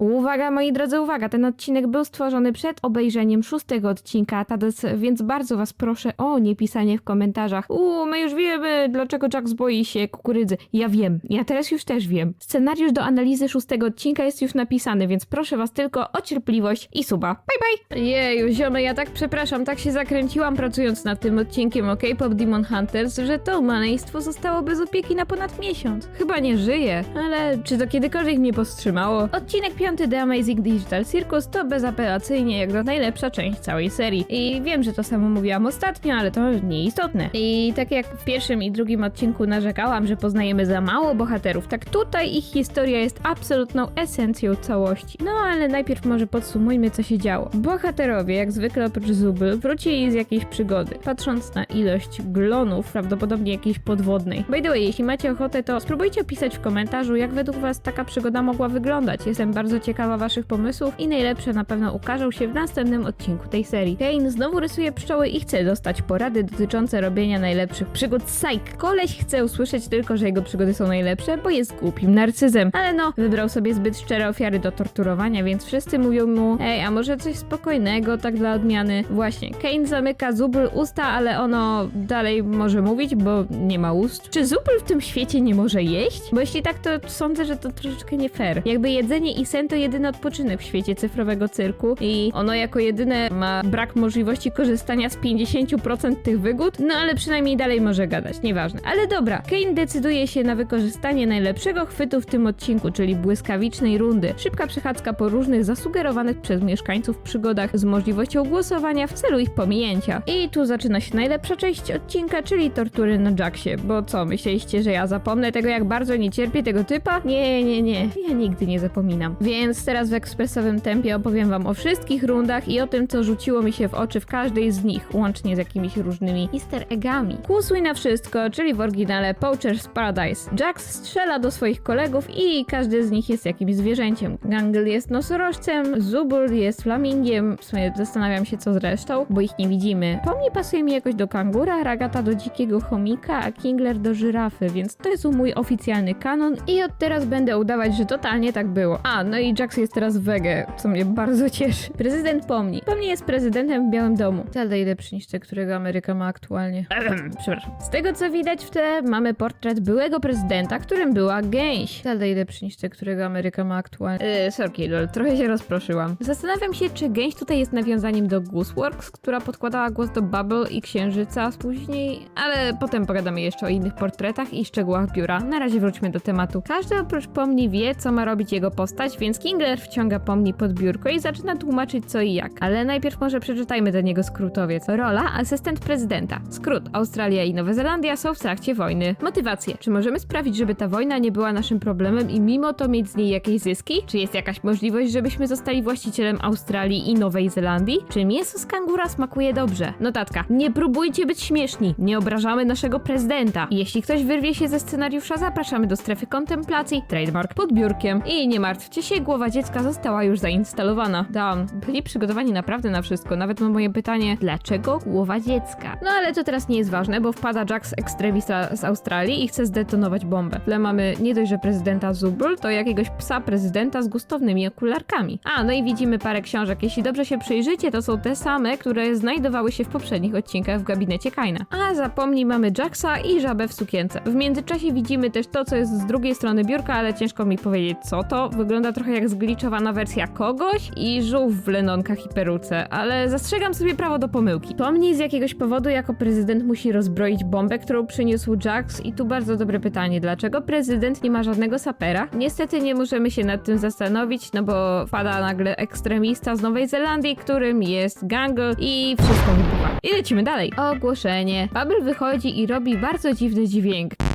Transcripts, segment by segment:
Uwaga, moi drodzy, uwaga, ten odcinek był stworzony przed obejrzeniem szóstego odcinka, Tadec, więc bardzo was proszę o nie pisanie w komentarzach. Uuu, my już wiemy, dlaczego Jax boi się kukurydzy. Ja wiem, ja teraz już też wiem. Scenariusz do analizy szóstego odcinka jest już napisany, więc proszę was tylko o cierpliwość i suba. Bye bye! Jeju, ziomy, ja tak przepraszam, tak się zakręciłam pracując nad tym odcinkiem o K-pop Demon Hunters, że to maleństwo zostało bez opieki na ponad miesiąc. Chyba nie żyje, ale czy to kiedykolwiek mnie powstrzymało? Odcinek piąty The Amazing Digital Circus to bezapelacyjnie jak na najlepsza część całej serii. I wiem, że to samo mówiłam ostatnio, ale to nieistotne. I tak jak w pierwszym i drugim odcinku narzekałam, że poznajemy za mało bohaterów, tak tutaj ich historia jest absolutną esencją całości. No ale najpierw może podsumujmy, co się działo. Bohaterowie, jak zwykle oprócz Zuby, wrócili z jakiejś przygody. Patrząc na ilość glonów, prawdopodobnie jakiejś podwodnej. By the way, jeśli macie ochotę, to spróbujcie opisać w komentarzu, jak według was taka przygoda mogła wyglądać. Jestem bardzo ciekawa waszych pomysłów i najlepsze na pewno ukażą się w następnym odcinku tej serii. Kane znowu rysuje pszczoły i chce dostać porady dotyczące robienia najlepszych przygód. Psych! Koleś chce usłyszeć tylko, że jego przygody są najlepsze, bo jest głupim narcyzem. Ale no, wybrał sobie zbyt szczere ofiary do torturowania, więc wszyscy mówią mu Ej, a może coś spokojnego, tak dla odmiany? Właśnie, Kane zamyka Zubl usta, ale ono dalej może mówić, bo nie ma ust. Czy Zubl w tym świecie nie może jeść? Bo jeśli tak, to sądzę, że to troszeczkę nie fair. Jakby jedzenie i sen to jedyny odpoczynek w świecie cyfrowego cyrku i ono jako jedyne ma brak możliwości korzystania z 50% tych wygód, no ale przynajmniej dalej może gadać, nieważne. Ale dobra, Kane decyduje się na wykorzystanie najlepszego chwytu w tym odcinku, czyli błyskawicznej rundy. Szybka przechadzka po różnych zasugerowanych przez mieszkańców przygodach z możliwością głosowania w celu ich pominięcia. I tu zaczyna się najlepsza część odcinka, czyli tortury na Jacksie. Bo co, myśleliście, że ja zapomnę tego, jak bardzo nie cierpię tego typa? Nie, nie, nie, ja nigdy nie zapominam. Więc teraz w ekspresowym tempie opowiem wam o wszystkich rundach i o tym, co rzuciło mi się w oczy w każdej z nich, łącznie z jakimiś różnymi easter eggami. Kłusły na wszystko, czyli w oryginale Poacher's Paradise. Jax strzela do swoich kolegów i każdy z nich jest jakimś zwierzęciem. Gangle jest nosorożcem, Zubul jest flamingiem, w sumie zastanawiam się co z resztą, bo ich nie widzimy. Pomni pasuje mi jakoś do kangura, Ragata do dzikiego chomika, a Kingler do żyrafy, więc to jest mój oficjalny kanon i od teraz będę udawać, że totalnie tak było. A, no i Jax jest teraz wege, co mnie bardzo cieszy. Prezydent Pomni. Pomni jest prezydentem w Białym Domu. Zelda lepszy niż te, którego Ameryka ma aktualnie. Przepraszam. Z tego co widać w tle mamy portret byłego prezydenta, którym była gęś. Zelda lepszy niż te, którego Ameryka ma aktualnie. Yy, sorki, lol, trochę się rozproszyłam. Zastanawiam się, czy gęś tutaj jest nawiązaniem do Gooseworks, która podkładała głos do Bubble i Księżyca później, ale potem pogadamy jeszcze o innych portretach i szczegółach biura. Na razie wróćmy do tematu. Każdy oprócz Pomni wie, co ma robić jego postać, więc Kingler wciąga Pomni pod biurko i zaczyna tłumaczyć co i jak. Ale najpierw może przeczytajmy ten jego skrótowiec. Rola asystent prezydenta. Skrót. Australia i Nowa Zelandia są w trakcie wojny. Motywacje. Czy możemy sprawić, żeby ta wojna nie była naszym problemem i mimo to mieć z niej jakieś zyski? Czy jest jakaś możliwość, żebyśmy zostali właścicielem Australii i Nowej Zelandii? Czy mięso z kangura smakuje dobrze? Notatka. Nie próbujcie być śmieszni. Nie obrażamy naszego prezydenta. Jeśli ktoś wyrwie się ze scenariusza, zapraszamy do strefy kontemplacji, trademark pod biurkiem. I nie martwcie się, głowa dziecka została już zainstalowana. Down. Byli przygotowani naprawdę na wszystko, nawet na moje pytanie, dlaczego głowa dziecka? No ale to teraz nie jest ważne, bo wpada Jax ekstremista z Australii i chce zdetonować bombę. W tle mamy nie dość, że prezydenta Zubul, to jakiegoś psa prezydenta z gustownymi okularkami. A, no i widzimy parę książek. Jeśli dobrze się przyjrzycie, to są te same, które znajdowały się w poprzednich odcinkach w gabinecie Kaina. A zapomnij, mamy Jacksa i żabę w sukience. W międzyczasie widzimy też to, co jest z drugiej strony biurka, ale ciężko mi powiedzieć co to. Wygląda trochę jak zgliczowana wersja kogoś i żółw w lenonkach i peruce, ale zastrzegam sobie prawo do pomyłki. Pomnij z jakiegoś powodu jako prezydent musi rozbroić bombę, którą przyniósł Jax i tu bardzo dobre pytanie, dlaczego prezydent nie ma żadnego sapera? Niestety nie możemy się nad tym zastanowić, no bo wpada nagle ekstremista z Nowej Zelandii, którym jest Gangle i wszystko wybucha. I lecimy dalej. Ogłoszenie. Bubble wychodzi i robi bardzo dziwny dźwięk.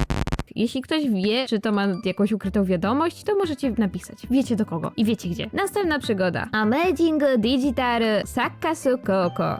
Jeśli ktoś wie, czy to ma jakąś ukrytą wiadomość, to możecie napisać. Wiecie do kogo i wiecie gdzie. Następna przygoda. Amazing Digital Sakasu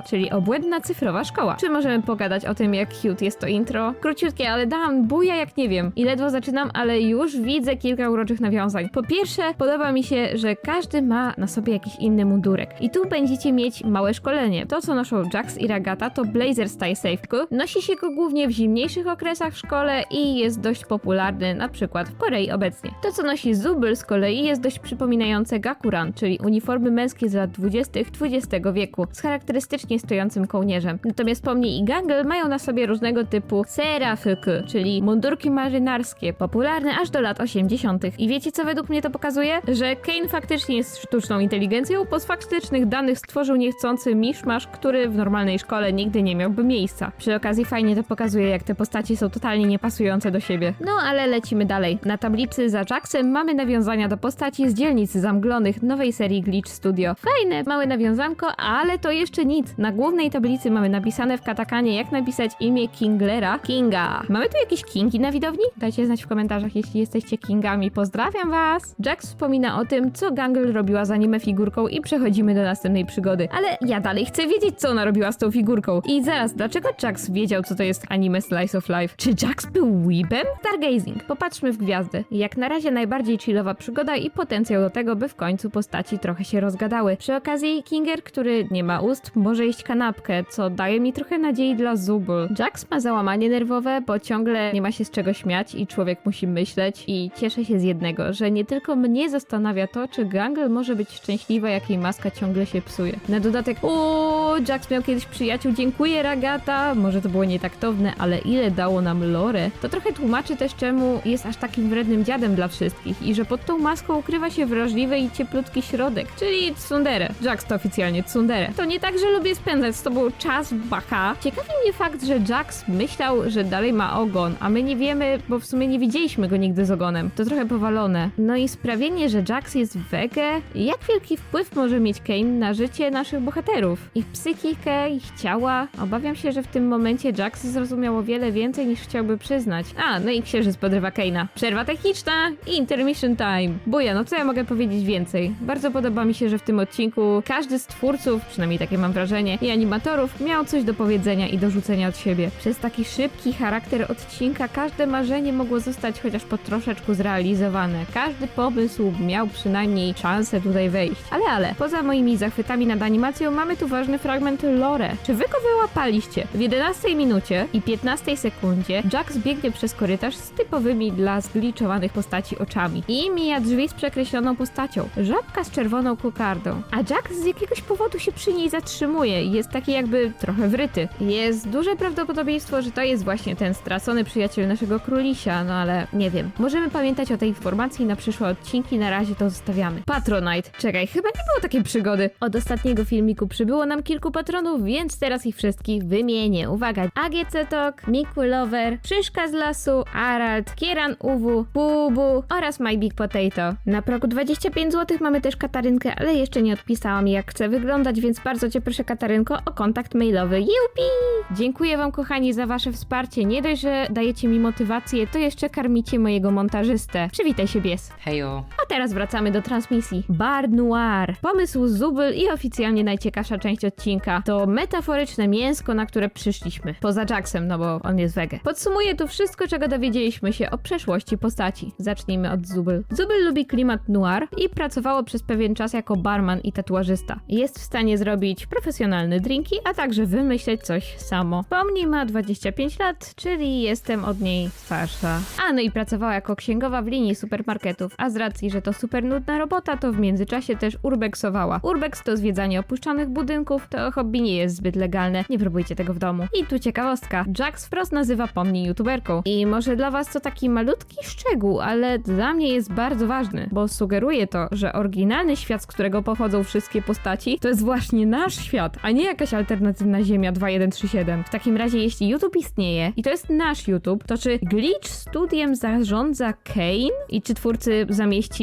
czyli obłędna cyfrowa szkoła. Czy możemy pogadać o tym, jak cute jest to intro? Króciutkie, ale dam buja jak nie wiem. I ledwo zaczynam, ale już widzę kilka uroczych nawiązań. Po pierwsze, podoba mi się, że każdy ma na sobie jakiś inny mundurek. I tu będziecie mieć małe szkolenie. To, co noszą Jax i Ragata, to blazer z Safe. Nosi się go głównie w zimniejszych okresach w szkole i jest dość popularny na przykład w Korei obecnie. To, co nosi Zubul z kolei jest dość przypominające gakuran, czyli uniformy męskie z lat 20. XX wieku z charakterystycznie stojącym kołnierzem. Natomiast pomni i gangle mają na sobie różnego typu serafyky, czyli mundurki marynarskie, popularne aż do lat 80. I wiecie, co według mnie to pokazuje? Że Kane faktycznie jest sztuczną inteligencją, bo z faktycznych danych stworzył niechcący miszmasz, który w normalnej szkole nigdy nie miałby miejsca. Przy okazji fajnie to pokazuje, jak te postaci są totalnie niepasujące do siebie. No ale lecimy dalej. Na tablicy za Jacksem mamy nawiązania do postaci z dzielnicy zamglonych nowej serii Glitch Studio. Fajne, małe nawiązanko, ale to jeszcze nic. Na głównej tablicy mamy napisane w katakanie, jak napisać imię Kinglera. Kinga. Mamy tu jakieś kingi na widowni? Dajcie znać w komentarzach, jeśli jesteście kingami. Pozdrawiam was! Jax wspomina o tym, co Gangle robiła z anime figurką i przechodzimy do następnej przygody. Ale ja dalej chcę wiedzieć, co ona robiła z tą figurką. I zaraz, dlaczego Jax wiedział, co to jest anime Slice of Life? Czy Jax był weebem? Stargazing. Popatrzmy w gwiazdy. Jak na razie najbardziej chillowa przygoda i potencjał do tego, by w końcu postaci trochę się rozgadały. Przy okazji Kinger, który nie ma ust, może jeść kanapkę, co daje mi trochę nadziei dla Zubul. Jax ma załamanie nerwowe, bo ciągle nie ma się z czego śmiać i człowiek musi myśleć i cieszę się z jednego, że nie tylko mnie zastanawia to, czy Gangle może być szczęśliwa, jak jej maska ciągle się psuje. Na dodatek, o, Jax miał kiedyś przyjaciół, dziękuję Ragata, może to było nietaktowne, ale ile dało nam lore, to trochę tłumaczy też czemu jest aż takim wrednym dziadem dla wszystkich i że pod tą maską ukrywa się wrażliwy i cieplutki środek, czyli tsundere. Jax to oficjalnie tsundere. To nie tak, że lubię spędzać z tobą czas, baka. Ciekawi mnie fakt, że Jax myślał, że dalej ma ogon, a my nie wiemy, bo w sumie nie widzieliśmy go nigdy z ogonem. To trochę powalone. No i sprawienie, że Jax jest wege, jak wielki wpływ może mieć Kane na życie naszych bohaterów? Ich psychikę, ich ciała? Obawiam się, że w tym momencie Jax zrozumiał o wiele więcej niż chciałby przyznać. A, no i księżyc podrywa Kane'a. Przerwa techniczna i intermission time. Buja, no co ja mogę powiedzieć więcej? Bardzo podoba mi się, że w tym odcinku każdy z twórców, przynajmniej takie mam wrażenie, i animatorów miał coś do powiedzenia i do rzucenia od siebie. Przez taki szybki charakter odcinka każde marzenie mogło zostać chociaż po troszeczku zrealizowane. Każdy pomysł miał przynajmniej szansę tutaj wejść. Ale ale, poza moimi zachwytami nad animacją mamy tu ważny fragment lore. Czy wy go wyłapaliście? W 11 minucie i 15 sekundzie Jax biegnie przez korytarz z typowymi dla zgliczowanych postaci oczami i mija drzwi z przekreśloną postacią. Żabka z czerwoną kokardą. A Jax z jakiegoś powodu się przy niej zatrzymuje jest taki jakby trochę wryty. Jest duże prawdopodobieństwo, że to jest właśnie ten stracony przyjaciel naszego królisia, no ale nie wiem. Możemy pamiętać o tej informacji na przyszłe odcinki, na razie to zostawiamy. Patronite. Czekaj, chyba nie było takiej przygody. Od ostatniego filmiku przybyło nam kilku patronów, więc teraz ich wszystkich wymienię. Uwaga, AGC Tok, Miku Lover, Przyszka z lasu, Arald, Kieran Uwu, Bubu oraz My Big Potato. Na progu 25 zł mamy też Katarynkę, ale jeszcze nie odpisałam jak chce wyglądać, więc bardzo cię proszę Katarynko o kontakt mailowy. Jupi! Dziękuję wam kochani za wasze wsparcie. Nie dość, że dajecie mi motywację, to jeszcze karmicie mojego montażystę. Przywitaj się bies. Hejo. Teraz wracamy do transmisji. Bar Noir. Pomysł Zubel i oficjalnie najciekawsza część odcinka to metaforyczne mięsko, na które przyszliśmy. Poza Jacksem, no bo on jest wege. Podsumuję tu wszystko, czego dowiedzieliśmy się o przeszłości postaci. Zacznijmy od Zubel. Zubel lubi klimat noir i pracowało przez pewien czas jako barman i tatuażysta. Jest w stanie zrobić profesjonalne drinki, a także wymyśleć coś samo. Pomni ma 25 lat, czyli jestem od niej starsza. A no i pracowała jako księgowa w linii supermarketów, a z racji, że to super nudna robota, to w międzyczasie też urbexowała. Urbex to zwiedzanie opuszczonych budynków, to hobby nie jest zbyt legalne, nie próbujcie tego w domu. I tu ciekawostka, Jax wprost nazywa pomni youtuberką. I może dla was to taki malutki szczegół, ale dla mnie jest bardzo ważny, bo sugeruje to, że oryginalny świat, z którego pochodzą wszystkie postaci, to jest właśnie nasz świat, a nie jakaś alternatywna Ziemia 2137. W takim razie, jeśli YouTube istnieje i to jest nasz YouTube, to czy Glitch Studiem zarządza Kane? I czy twórcy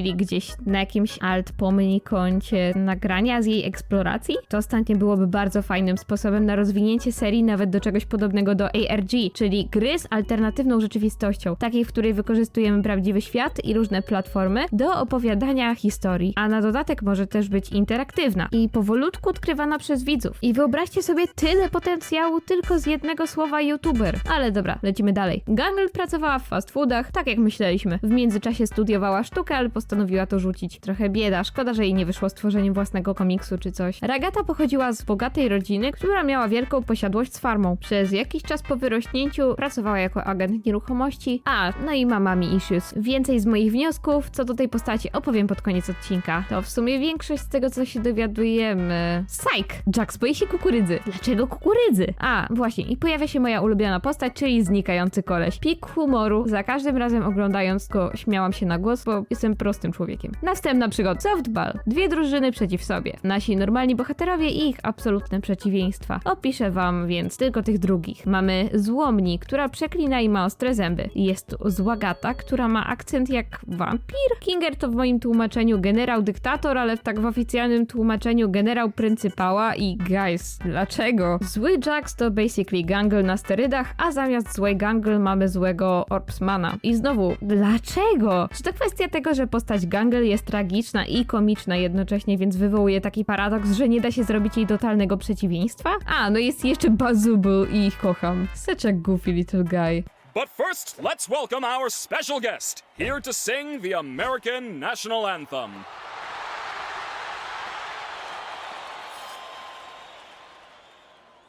zamieścili gdzieś na jakimś alt pomni koncie nagrania z jej eksploracji? To ostatnie byłoby bardzo fajnym sposobem na rozwinięcie serii nawet do czegoś podobnego do ARG, czyli gry z alternatywną rzeczywistością, takiej, w której wykorzystujemy prawdziwy świat i różne platformy do opowiadania historii, a na dodatek może też być interaktywna i powolutku odkrywana przez widzów. I wyobraźcie sobie tyle potencjału tylko z jednego słowa youtuber. Ale dobra, lecimy dalej. Gangle pracowała w fast foodach, tak jak myśleliśmy. W międzyczasie studiowała sztukę, ale postanowiła to rzucić. Trochę bieda, szkoda, że jej nie wyszło stworzenie własnego komiksu czy coś. Ragata pochodziła z bogatej rodziny, która miała wielką posiadłość z farmą. Przez jakiś czas po wyrośnięciu pracowała jako agent nieruchomości. A, no i mamami issues. Więcej z moich wniosków co do tej postaci opowiem pod koniec odcinka. To w sumie większość z tego, co się dowiadujemy. Psych! Jax boi się kukurydzy. Dlaczego kukurydzy? A, właśnie, i pojawia się moja ulubiona postać, czyli znikający koleś. Pik humoru. Za każdym razem oglądając go śmiałam się na głos, bo jestem prostym człowiekiem. Następna przygoda. Softball. Dwie drużyny przeciw sobie. Nasi normalni bohaterowie i ich absolutne przeciwieństwa. Opiszę wam więc tylko tych drugich. Mamy złomni, która przeklina i ma ostre zęby. Jest złagata, która ma akcent jak wampir. Kinger to w moim tłumaczeniu generał dyktator, ale tak w oficjalnym tłumaczeniu generał pryncypała i guys, dlaczego? Zły Jax to basically gangle na sterydach, a zamiast złej gangle mamy złego Orbsmana. I znowu, dlaczego? Czy to kwestia tego, że postać gangle jest tragiczna i komiczna jednocześnie, więc wywołuje taki paradoks, że nie da się zrobić jej totalnego przeciwieństwa? A, no jest jeszcze Bazubul i ich kocham. Such a goofy little guy. But first, let's welcome our special guest, here to sing the American national anthem.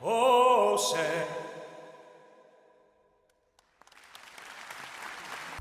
Oh, say.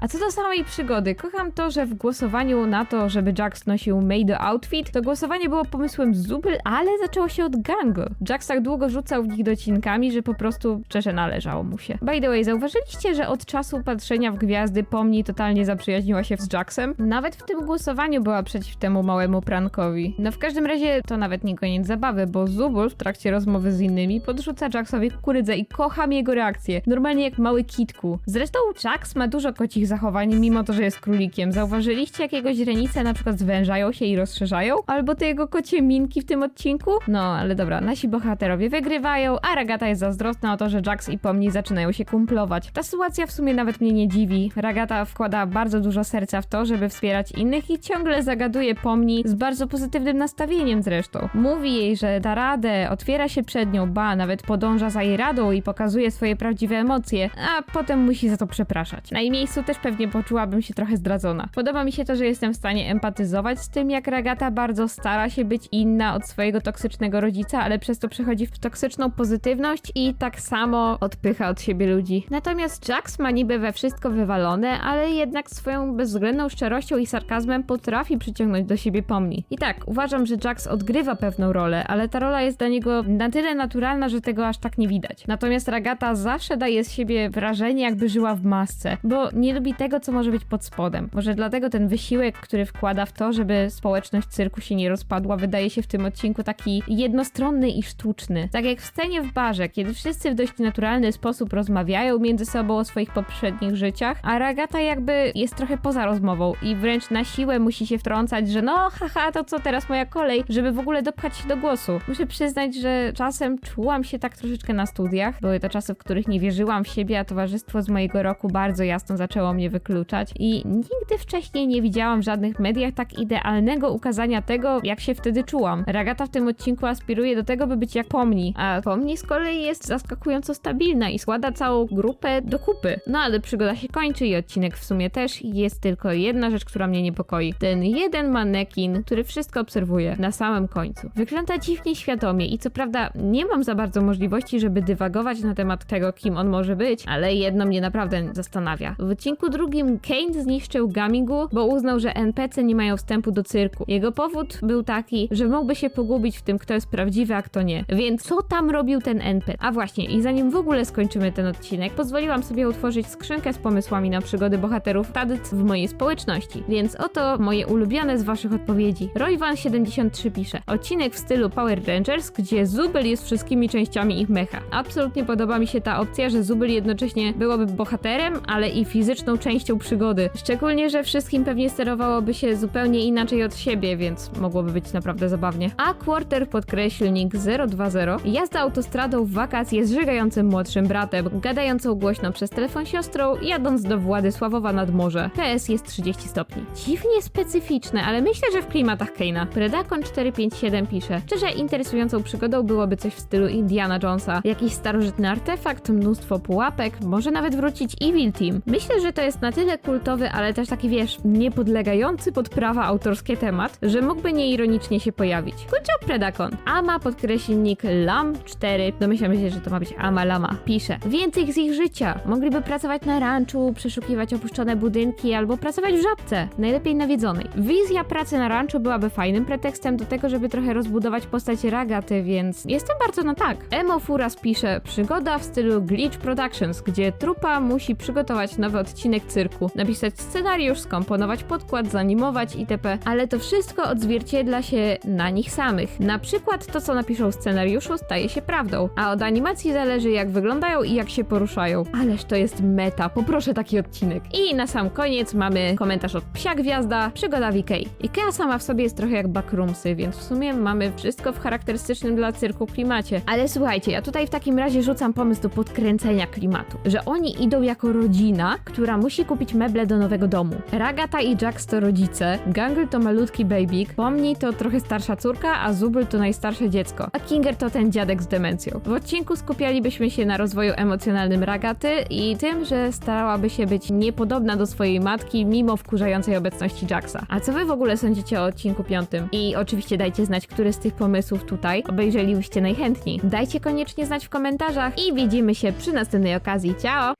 A co do samej przygody, kocham to, że w głosowaniu na to, żeby Jax nosił made outfit, to głosowanie było pomysłem Zubel, ale zaczęło się od gangu. Jax tak długo rzucał w nich docinkami, że po prostu szczerze należało mu się. By the way, zauważyliście, że od czasu patrzenia w gwiazdy Pomni totalnie zaprzyjaźniła się z Jaxem? Nawet w tym głosowaniu była przeciw temu małemu prankowi. No w każdym razie to nawet nie koniec zabawy, bo Zubul w trakcie rozmowy z innymi podrzuca Jaxowi kukurydzę i kocham jego reakcję. Normalnie jak mały kitku. Zresztą Jax ma dużo kocich zachowań, mimo to, że jest królikiem. Zauważyliście, jak jego źrenice na przykład zwężają się i rozszerzają? Albo te jego kocie minki w tym odcinku? No, ale dobra, nasi bohaterowie wygrywają, a Ragata jest zazdrosna o to, że Jax i Pomni zaczynają się kumplować. Ta sytuacja w sumie nawet mnie nie dziwi. Ragata wkłada bardzo dużo serca w to, żeby wspierać innych i ciągle zagaduje Pomni z bardzo pozytywnym nastawieniem zresztą. Mówi jej, że da radę, otwiera się przed nią, ba, nawet podąża za jej radą i pokazuje swoje prawdziwe emocje, a potem musi za to przepraszać. Na jej miejscu też pewnie poczułabym się trochę zdradzona. Podoba mi się to, że jestem w stanie empatyzować z tym, jak Ragata bardzo stara się być inna od swojego toksycznego rodzica, ale przez to przechodzi w toksyczną pozytywność i tak samo odpycha od siebie ludzi. Natomiast Jax ma niby we wszystko wywalone, ale jednak swoją bezwzględną szczerością i sarkazmem potrafi przyciągnąć do siebie pomni. I tak, uważam, że Jax odgrywa pewną rolę, ale ta rola jest dla niego na tyle naturalna, że tego aż tak nie widać. Natomiast Ragata zawsze daje z siebie wrażenie, jakby żyła w masce, bo nie lubi tego, co może być pod spodem. Może dlatego ten wysiłek, który wkłada w to, żeby społeczność cyrku się nie rozpadła, wydaje się w tym odcinku taki jednostronny i sztuczny. Tak jak w scenie w barze, kiedy wszyscy w dość naturalny sposób rozmawiają między sobą o swoich poprzednich życiach, a Ragata jakby jest trochę poza rozmową i wręcz na siłę musi się wtrącać, że no haha, to co teraz moja kolej, żeby w ogóle dopchać się do głosu. Muszę przyznać, że czasem czułam się tak troszeczkę na studiach. Były to czasy, w których nie wierzyłam w siebie, a towarzystwo z mojego roku bardzo jasno zaczęło mnie wykluczać i nigdy wcześniej nie widziałam w żadnych mediach tak idealnego ukazania tego, jak się wtedy czułam. Ragata w tym odcinku aspiruje do tego, by być jak Pomni, a Pomni z kolei jest zaskakująco stabilna i składa całą grupę do kupy. No ale przygoda się kończy i odcinek w sumie też jest tylko jedna rzecz, która mnie niepokoi. Ten jeden manekin, który wszystko obserwuje na samym końcu. Wygląda dziwnie świadomie i co prawda nie mam za bardzo możliwości, żeby dywagować na temat tego, kim on może być, ale jedno mnie naprawdę zastanawia. W odcinku drugim Kane zniszczył Gamigu, bo uznał, że NPC nie mają wstępu do cyrku. Jego powód był taki, że mógłby się pogubić w tym, kto jest prawdziwy, a kto nie. Więc co tam robił ten NPC? A właśnie, i zanim w ogóle skończymy ten odcinek, pozwoliłam sobie utworzyć skrzynkę z pomysłami na przygody bohaterów Tadyc w mojej społeczności. Więc oto moje ulubione z waszych odpowiedzi. Royvan73 pisze. Odcinek w stylu Power Rangers, gdzie Zubel jest wszystkimi częściami ich mecha. Absolutnie podoba mi się ta opcja, że Zubel jednocześnie byłoby bohaterem, ale i fizyczną częścią przygody. Szczególnie, że wszystkim pewnie sterowałoby się zupełnie inaczej od siebie, więc mogłoby być naprawdę zabawnie. A Quarter podkreślnik 020 jazda autostradą w wakacje z żygającym młodszym bratem, gadającą głośno przez telefon siostrą, jadąc do Władysławowa nad morze. PS jest 30 stopni. Dziwnie specyficzne, ale myślę, że w klimatach Keina. Predakon 457 pisze, szczerze interesującą przygodą byłoby coś w stylu Indiana Jonesa. Jakiś starożytny artefakt, mnóstwo pułapek, może nawet wrócić Evil Team. Myślę, że to jest na tyle kultowy, ale też taki wiesz, niepodlegający pod prawa autorskie temat, że mógłby nieironicznie się pojawić. Job, Predacon. Ama podkreślnik LAM4, domyślamy się, że to ma być Ama Lama, pisze. Więcej z ich życia. Mogliby pracować na ranczu, przeszukiwać opuszczone budynki albo pracować w żabce, najlepiej nawiedzonej. Wizja pracy na ranczu byłaby fajnym pretekstem do tego, żeby trochę rozbudować postać Ragaty, więc jestem bardzo na tak. Emo Furas pisze, przygoda w stylu Glitch Productions, gdzie trupa musi przygotować nowy odcinek cyrku, napisać scenariusz, skomponować podkład, zanimować itp., ale to wszystko odzwierciedla się na nich samych. Na przykład to, co napiszą w scenariuszu, staje się prawdą, a od animacji zależy, jak wyglądają i jak się poruszają. Ależ to jest meta, poproszę taki odcinek. I na sam koniec mamy komentarz od Psia Gwiazda, przygoda w. Ikea sama w sobie jest trochę jak backroomsy, więc w sumie mamy wszystko w charakterystycznym dla cyrku klimacie. Ale słuchajcie, ja tutaj w takim razie rzucam pomysł do podkręcenia klimatu, że oni idą jako rodzina, która musi kupić meble do nowego domu. Ragata i Jax to rodzice, Gangle to malutki babyk, Pomni to trochę starsza córka, a Zubul to najstarsze dziecko, a Kinger to ten dziadek z demencją. W odcinku skupialibyśmy się na rozwoju emocjonalnym Ragaty i tym, że starałaby się być niepodobna do swojej matki mimo wkurzającej obecności Jaxa. A co wy w ogóle sądzicie o odcinku piątym? I oczywiście dajcie znać, który z tych pomysłów tutaj obejrzelibyście najchętniej. Dajcie koniecznie znać w komentarzach i widzimy się przy następnej okazji. Ciao!